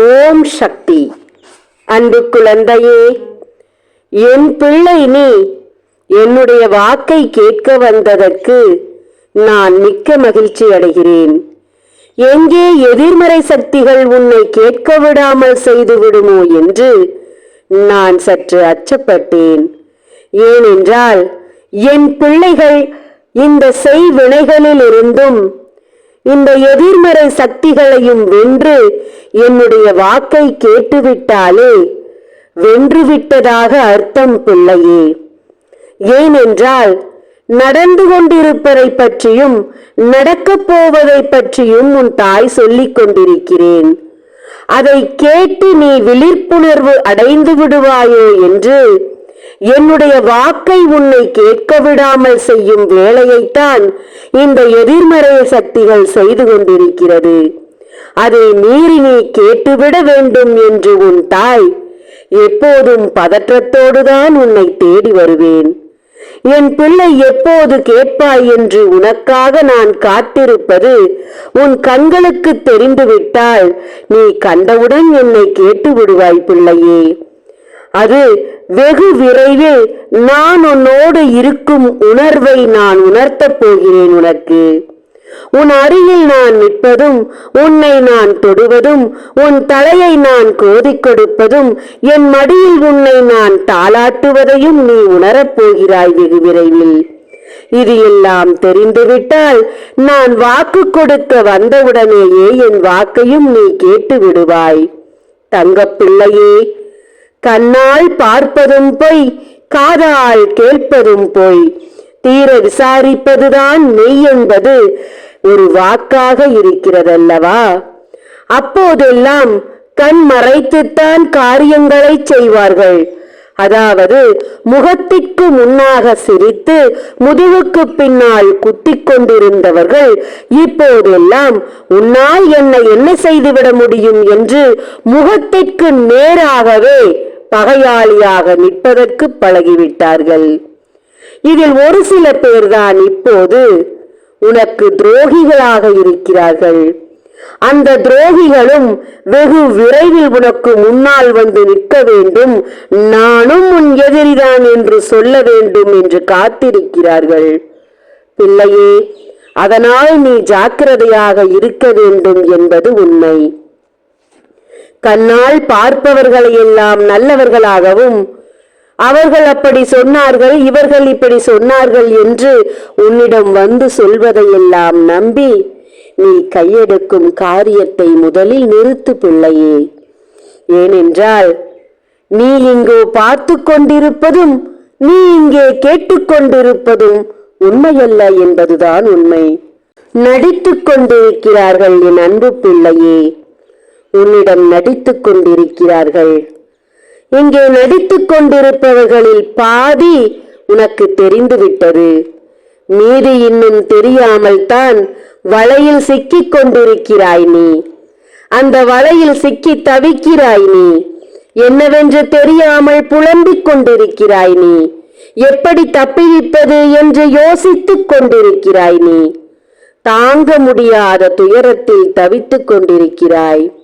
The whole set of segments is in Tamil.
ஓம் சக்தி. அன்பு குழந்தையே என் பிள்ளை நீ என்னுடைய வாக்கை கேட்க வந்ததற்கு நான் மிக்க மகிழ்ச்சி அடைகிறேன். எங்கே எதிர்மறை சக்திகள் உன்னை கேட்க விடாமல் செய்து விடுமோ என்று நான் சற்று அச்சப்பட்டேன். ஏனென்றால் என் பிள்ளைகள் இந்த செய்வினைகளில் இருந்தும் இந்த எதிர்மறை சக்திகளையும் வென்று என்னுடைய வாக்கை கேட்டுவிட்டாலே வென்றுவிட்டதாக அர்த்தம் பிள்ளையே ஏனென்றால் நடந்து கொண்டிருப்பதை பற்றியும் நடக்கப் போவதை பற்றியும் உன் தாய் சொல்லிக் கொண்டிருக்கிறேன். அதை கேட்டு நீ விழிப்புணர்வு அடைந்து விடுவாயோ என்று என்னுடைய வாக்கை உன்னை கேட்க விடாமல் செய்யும் வேலையைத்தான் இந்த எதிர்மறை சக்திகள் செய்து கொண்டிருக்கிறது. அதை மீறி நீ கேட்டுவிட வேண்டும் என்று உன் தாய் எப்போதும் பதற்றத்தோடுதான் உன்னை தேடி வருவேன். என் பிள்ளை எப்போது கேட்பாய் என்று உனக்காக நான் காத்திருப்பது உன் கண்களுக்கு தெரிந்துவிட்டால் நீ கண்டவுடன் என்னை கேட்டு விடுவாய் பிள்ளையே. அது வெகு விரைவில் நான் உன்னோடு இருக்கும் உணர்வை நான் உணர்த்தப் போகிறேன் உனக்கு. உன் அருகில் நான் நிற்பதும் உன்னை நான் தொடுவதும் உன் தலையை நான் கோதிக் கொடுப்பதும் என் மடியில் உன்னை நான் தாளாட்டுவதையும் நீ உணரப் போகிறாய் வெகு விரைவில். இது எல்லாம் தெரிந்துவிட்டால் நான் வாக்கு கொடுக்க வந்தவுடனேயே என் வாக்கையும் நீ கேட்டு விடுவாய். தங்கப்பிள்ளையே கண்ணால் பார்ப்பதும் பொய் காதால் கேட்பதும் பொய். தீர விசாரிப்பதுதான் மெய் என்பது ஒரு வாக்காக இருக்கிறதல்லவா? அப்போதெல்லாம் கண் மறைத்துத்தான் காரியங்களை செய்வார்கள். அதாவது முகத்திற்கு முன்னாக சிரித்து முதுகுக்கு பின்னால் குத்திக் கொண்டிருந்தவர்கள் இப்போதெல்லாம் உன்னால் என்னை என்ன செய்துவிட முடியும் என்று முகத்திற்கு நேராகவே பகையாளியாக நிற்பதற்கு பழகிவிட்டார்கள். இதில் ஒரு சில பேர்தான் இப்போது உனக்கு துரோகிகளாக இருக்கிறார்கள். அந்த துரோகிகளும் வெகு விரைவில் உனக்கு முன்னால் வந்து நிற்க வேண்டும். நானும் உன் எதிரிதான் என்று சொல்ல வேண்டும் என்று காத்திருக்கிறார்கள். பிள்ளையே அதனால் நீ ஜாக்கிரதையாக இருக்க வேண்டும் என்பது உண்மை. கண்ணால் பார்ப்பவர்களை எல்லாம் நல்லவர்களாகவும் அவர்கள் அப்படி சொன்னார்கள் இவர்கள் இப்படி சொன்னார்கள் என்று உன்னிடம் வந்து சொல்வதையெல்லாம் நம்பி நீ கையெடுக்கும் காரியத்தை முதலில் நிறுத்து பிள்ளையே. ஏனென்றால் நீ இங்கு பார்த்து கொண்டிருப்பதும் நீ இங்கே கேட்டுக்கொண்டிருப்பதும் உண்மையல்ல என்பதுதான் உண்மை. நடித்துக் கொண்டிருக்கிறார்கள் என் அன்பு பிள்ளையே. உன்னிடம் நடித்துக் கொண்டிருக்கிறார்கள். இங்கே நடித்துக் கொண்டிருப்பவர்களில் பாதி உனக்கு தெரிந்துவிட்டது. மீதி இன்னும் தெரியாமல் தான் வலையில் சிக்கிக் கொண்டிருக்கிறாய் நீ. அந்த வலையில் சிக்கி தவிக்கிறாய் நீ. என்னவென்று தெரியாமல் புலம்பிக் கொண்டிருக்கிறாய் நீ. எப்படி தப்பிவிப்பது என்று யோசித்துக் கொண்டிருக்கிறாய் நீ. தாங்க முடியாத துயரத்தில் தவித்துக் கொண்டிருக்கிறாய்.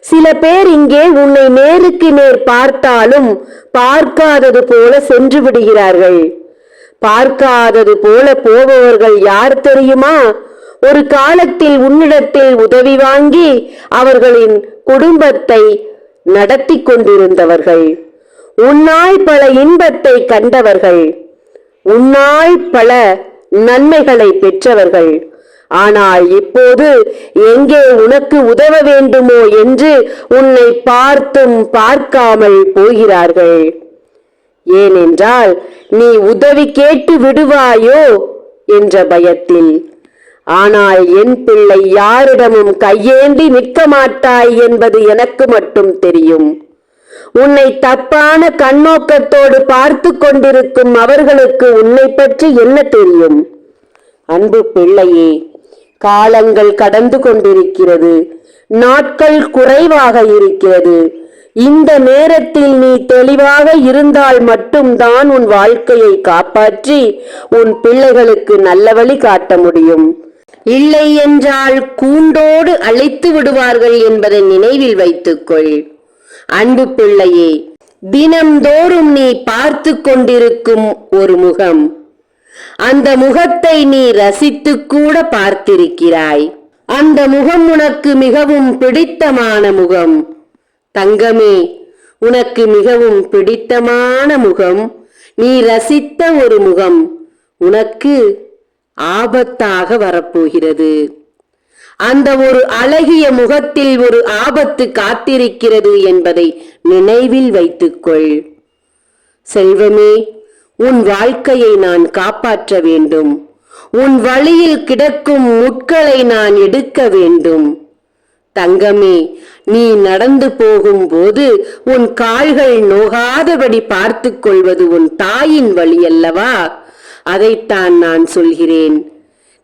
சில பேர் இங்கே உன்னை நேருக்கு நேர் பார்த்தாலும் பார்க்காதது போல சென்று விடுகிறார்கள். பார்க்காதது போல போபவர்கள் யார் தெரியுமா? ஒரு காலத்தில் உன்னிடத்தில் உதவி வாங்கி அவர்களின் குடும்பத்தை நடத்தி கொண்டிருந்தவர்கள். உன்னால் பல இன்பத்தை கண்டவர்கள். உன்னால் பல நன்மைகளை பெற்றவர்கள். ஆனால் இப்போது எங்கே உனக்கு உதவ வேண்டுமோ என்று உன்னை பார்த்தும் பார்க்காமல் போகிறார்கள். ஏனென்றால் நீ உதவி கேட்டு விடுவாயோ என்ற பயத்தில். ஆனால் என் பிள்ளை யாரிடமும் கையேந்தி நிற்க மாட்டாய் என்பது எனக்கு மட்டும் தெரியும். உன்னை தப்பான கண்ணோக்கத்தோடு பார்த்து கொண்டிருக்கும் அவர்களுக்கு உன்னை பற்றி என்ன தெரியும்? அன்பு பிள்ளையே காலங்கள் கடந்து கொண்டிருக்கிறது. நாட்கள் குறைவாக இருக்கிறது. இந்த நேரத்தில் நீ தெளிவாக இருந்தால் மட்டும்தான் உன் வாழ்க்கையை காப்பாற்றி உன் பிள்ளைகளுக்கு நல்ல வழி காட்ட முடியும். இல்லை என்றால் கூண்டோடு அழைத்து விடுவார்கள் என்பதை நினைவில் வைத்துக்கொள். அன்பு பிள்ளையே தினம்தோறும் நீ பார்த்து கொண்டிருக்கும் ஒரு முகம். அந்த முகத்தை நீ ரசித்து கூட பார்த்திருக்கிறாய். அந்த முகம் உனக்கு மிகவும் பிடித்தமான முகம். தங்கமே உனக்கு மிகவும் பிடித்தமான முகம். நீ ரசித்த ஒரு முகம். உனக்கு ஆபத்தாக வரப்போகிறது. அந்த ஒரு அழகிய முகத்தில் ஒரு ஆபத்து காத்திருக்கிறது என்பதை நினைவில் வைத்துக்கொள். செல்வமே உன் வாழ்க்கையை நான் காப்பாற்ற வேண்டும். உன் வழியில் கிடக்கும் முட்களை நான் எடுக்க வேண்டும். தங்கமே நீ நடந்து போகும்போது உன் கால்கள் நோகாதபடி பார்த்து கொள்வது உன் தாயின் வழி அல்லவா? அதைத்தான் நான் சொல்கிறேன்.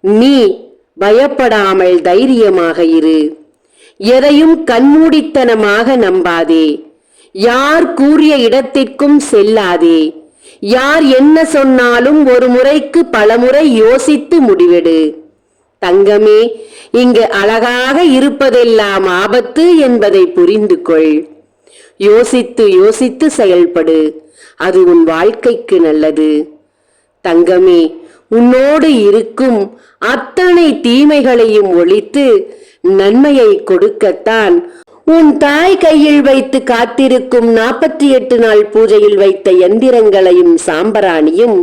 நீ பயப்படாமல் தைரியமாக இரு. எதையும் கண்மூடித்தனமாக நம்பாதே. யார் கூறிய இடத்திற்கும் செல்லாதே. யார் என்ன சொன்னாலும் ஒரு முறைக்கு பலமுறை யோசித்து முடிவெடு. தங்கமே இங்கு அழகாக இருப்பதெல்லாம் ஆபத்து என்பதை புரிந்து கொள். யோசித்து யோசித்து செயல்படு. அது உன் வாழ்க்கைக்கு நல்லது. தங்கமே உன்னோடு இருக்கும் அத்தனை தீமைகளையும் ஒழித்து நன்மையை கொடுக்கத்தான் உன் தாய் கையில் வைத்து காத்திருக்கும் நாற்பத்தி எட்டு நாள் பூஜையில் வைத்த எந்திரங்களையும் சாம்பராணியும்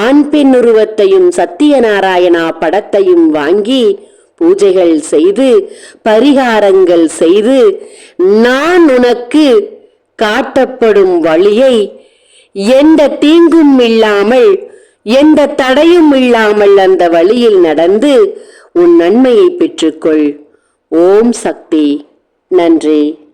ஆண் பெண் உருவத்தையும் சத்தியநாராயணா படத்தையும் வாங்கி பூஜைகள் செய்து பரிகாரங்கள் செய்து நான் உனக்கு காட்டப்படும் வழியை எந்த தீங்கும் இல்லாமல் எந்த தடையும் இல்லாமல் அந்த வழியில் நடந்து உன் நன்மையை பெற்றுக்கொள். ஓம் சக்தி. நன்றி.